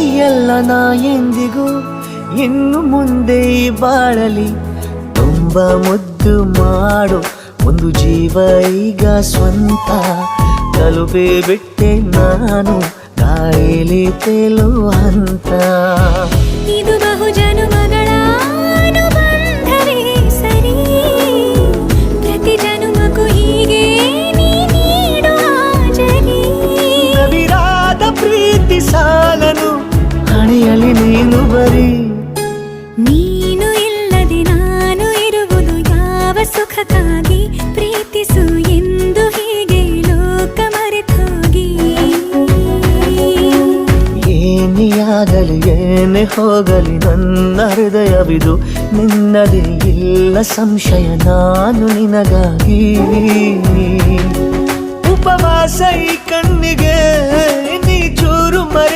ಪ್ರೀತಿಯಲ್ಲ ನಾ ಎಂದಿಗೂ, ಇನ್ನು ಮುಂದೆ ಬಾಳಲಿ. ತುಂಬ ಮುದ್ದು ಮಾಡು, ಒಂದು ಜೀವ ಈಗ ಸ್ವಂತ. ತಲುಪೇ ಬಿಟ್ಟೆ ನಾನು ಗಾಳಿಲಿ ತೆಲುವಂತ. ಹಂತ ನೀನು ಬರಿ. ನೀನು ಇಲ್ಲದೆ ನಾನು ಇರುವುದು ಯಾವ ಸುಖಕ್ಕಾಗಿ? ಪ್ರೀತಿಸು ಎಂದು ಹೀಗೆ ಲೋಕ ಮರೆತೋಗಿ. ಏನಿಯಾಗಲಿ ಆಗಲಿ ಏನೇ ಹೋಗಲಿ ನನ್ನ ಹೃದಯವಿದು ನಿನ್ನದೇ ಇಲ್ಲ ಸಂಶಯ ನಾನು ನಿನಗಾಗಿ. ಉಪವಾಸ ಈ ಕಣ್ಣಿಗೆ.